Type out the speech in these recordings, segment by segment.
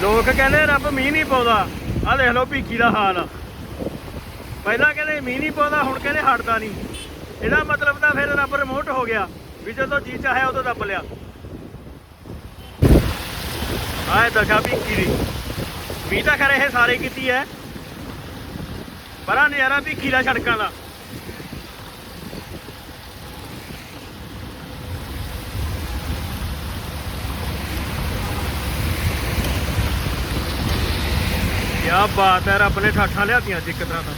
ਲੋਕ ਕਹਿੰਦੇ ਰੱਬ ਮੀਂਹ ਨਹੀਂ ਪਾਉਂਦਾ। ਆਹ ਦੇਖ ਲਓ ਭੀਖੀ ਦਾ ਹਾਲ ਪਹਿਲਾਂ ਕਹਿੰਦੇ ਮੀਂਹ ਨਹੀਂ ਪਾਉਂਦਾ, ਹੁਣ ਕਹਿੰਦੇ ਹਟਦਾ ਨਹੀਂ। ਇਹਦਾ ਮਤਲਬ ਤਾਂ ਫਿਰ ਰੱਬ ਰਿਮੋਟ ਹੋ ਗਿਆ, ਵੀ ਜਦੋਂ ਜੀ ਚਾਹਿਆ ਉਦੋਂ ਦੱਬ ਲਿਆ। ਆਏ ਦਸ਼ਾ ਭੀਖੀ ਦੀ। ਮੀਂਹ ਤਾਂ ਖਰੇ ਇਹ ਸਾਰੇ ਕੀਤੀ ਹੈ, ਪਰ ਆ ਨਜ਼ਾਰਾ ਭੀਖੀ ਦਾ ਸੜਕਾਂ ਦਾ। ਕਿਆ ਬਾਤ ਹੈ, ਰੱਬ ਨੇ ਠਾਠਾਂ ਲਿਆਤੀਆਂ ਅੱਜ ਇੱਕ ਤਰ੍ਹਾਂ ਦਾ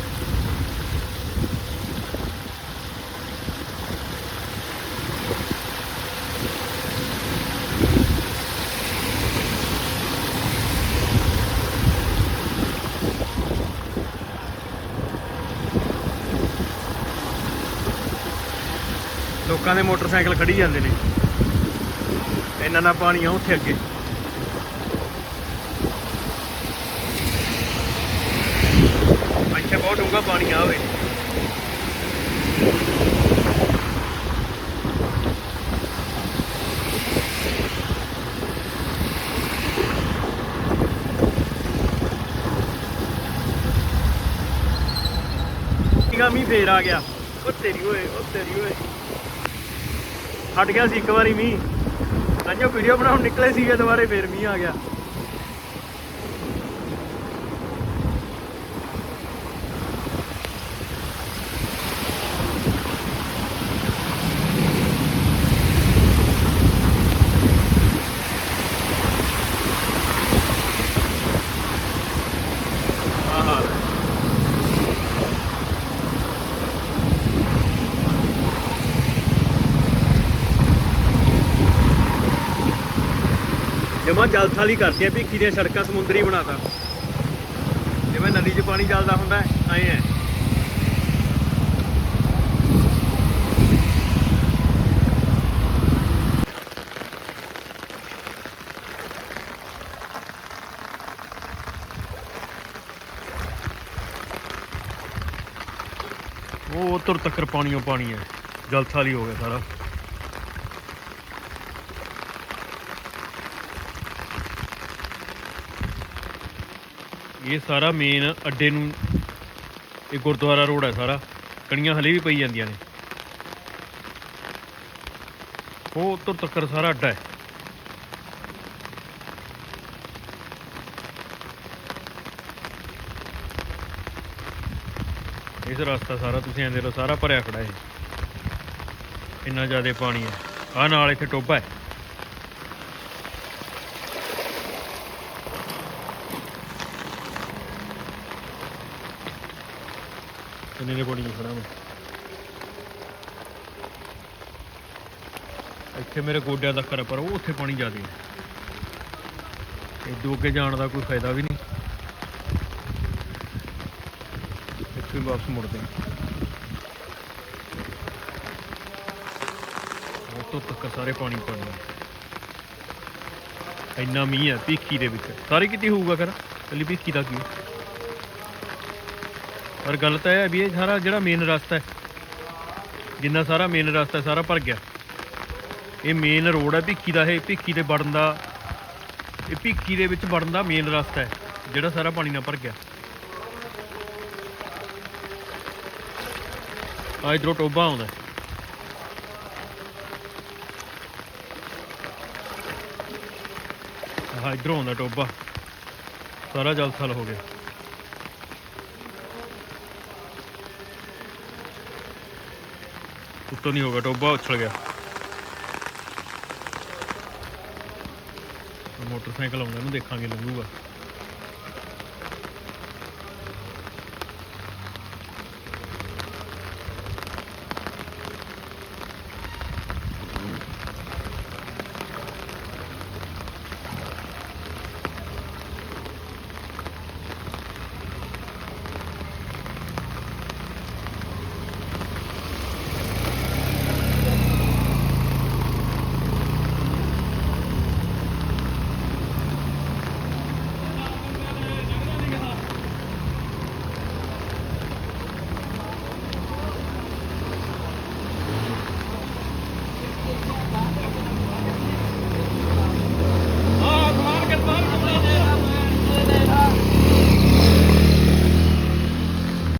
ਲੋਕਾਂ ਦੇ ਮੋਟਰਸਾਈਕਲ ਖੜੀ ਜਾਂਦੇ ਨੇ। ਇੰਨਾ ਨਾ ਪਾਣੀ ਆ ਉੱਥੇ ਅੱਗੇ ਇੱਥੇ ਬਹੁਤ ਡੂੰਘਾ ਪਾਣੀ ਆ ਓਏ ਠੀਕਾ ਫੇਰ ਆ ਗਿਆ। ਉਹ ਤੇਰੀ ਓਏ, ਉਹ ਤੇਰੀ ਓਏ। ਹਟ ਗਿਆ ਸੀ ਇੱਕ ਵਾਰੀ ਮੀਂਹ। ਅੱਜ ਵੀਡੀਓ ਬਣਾਉਣ ਨਿਕਲੇ ਸੀਗੇ ਦੁਬਾਰੇ, ਫੇਰ ਮੀਂਹ ਆ ਗਿਆ ਆਹ ਹਾਲ ਹੈ। ਜਮਾ ਜਲਥਾਲੀ ਕਰਤੀਆਂ ਭਿੱਖੀ ਦੀਆਂ ਸੜਕਾਂ ਸਮੁੰਦਰੀ ਬਣਾਤਾ। ਜਿਵੇਂ ਨਦੀ 'ਚ ਪਾਣੀ ਚੱਲਦਾ ਹੁੰਦਾ, ਐ ਐ। ਉਹ ਉੱਤਰ ਤੱਕਰ ਪਾਣੀਓ ਪਾਣੀ ਹੈ ਜਲਥਾਲੀ ਹੋ ਗਿਆ ਸਾਰਾ। ਇਹ ਸਾਰਾ ਮੇਨ ਅੱਡੇ ਨੂੰ, ਇਹ ਗੁਰਦੁਆਰਾ ਰੋਡ ਹੈ ਸਾਰਾ। ਕਣੀਆਂ ਹਲੇ ਵੀ ਪਈ ਜਾਂਦੀਆਂ ਨੇ। ਉਹ ਉੱਤਰ ਤੱਕਰ ਸਾਰਾ ਅੱਡਾ ਹੈ। ਇਸ ਰਸਤਾ ਸਾਰਾ ਤੁਸੀਂ ਐਂ ਦੇ ਲੋ ਸਾਰਾ ਭਰਿਆ ਖੜਾ ਹੈ। ਇੰਨਾ ਜ਼ਿਆਦਾ ਪਾਣੀ ਹੈ। ਆ ਨਾਲ ਇੱਥੇ ਟੋਬਾ ਹੈ। ਕਿੰਨੇ ਦੇ ਪਾਣੀ ਖੜਾ ਮੈਂ ਇੱਥੇ ਮੇਰੇ ਗੋਡਿਆਂ ਤੱਕ ਹੈ ਪਰ ਉਹ ਉੱਥੇ ਪਾਣੀ ਜ਼ਿਆਦਾ ਹੈ। ਇਹ ਅੱਗੇ ਜਾਣ ਦਾ ਕੋਈ ਫਾਇਦਾ ਵੀ ਨਹੀਂ। ਇੱਥੇ ਵਾਪਸ ਮੁੜਦੇ ਹਾਂ। ਤੋਂ ਤੱਕ ਸਾਰੇ ਪਾਣੀ ਪਾਣੀ ਇੰਨਾ ਮੀਂਹ ਹੈ, ਭੀਖੀ ਦੇ ਵਿੱਚ। ਸਾਰੇ ਕਿਤੇ ਹੋਊਗਾ ਕਰ ਕੱਲੀ ਭੀਖੀ ਦਾ ਕੀ ਪਰ ਗੱਲ ਤਾਂ ਇਹ ਹੈ ਵੀ ਇਹ ਸਾਰਾ ਜਿਹੜਾ ਮੇਨ ਰਸਤਾ ਹੈ, ਜਿੰਨਾ ਸਾਰਾ ਮੇਨ ਰਸਤਾ ਸਾਰਾ ਭਰ ਗਿਆ। ਇਹ ਮੇਨ ਰੋਡ ਹੈ, ਭਿੱਖੀ ਦਾ ਇਹ, ਭਿੱਖੀ ਦੇ ਵੜਨ ਦਾ, ਇਹ ਭਿੱਖੀ ਦੇ ਵਿੱਚ ਵੜਨ ਦਾ ਮੇਨ ਰਸਤਾ ਹੈ, ਜਿਹੜਾ ਸਾਰਾ ਪਾਣੀ ਨਾਲ ਭਰ ਗਿਆ। ਆ ਇਧਰੋਂ ਟੋਬਾ ਆਉਂਦਾ ਹੈ। ਆਹ ਇਧਰੋਂ ਆਉਂਦਾ ਟੋਬਾ ਸਾਰਾ ਜਲ ਥਲ ਹੋ ਗਿਆ। ਉੱਤੋਂ ਨਹੀਂ ਹੋਗਾ ਟੋਬਾ ਉਛਲ ਗਿਆ ਮੋਟਰਸਾਈਕਲ ਆਉਂਦਾ ਨੂੰ ਦੇਖਾਂਗੇ ਲੰਘੂਗਾ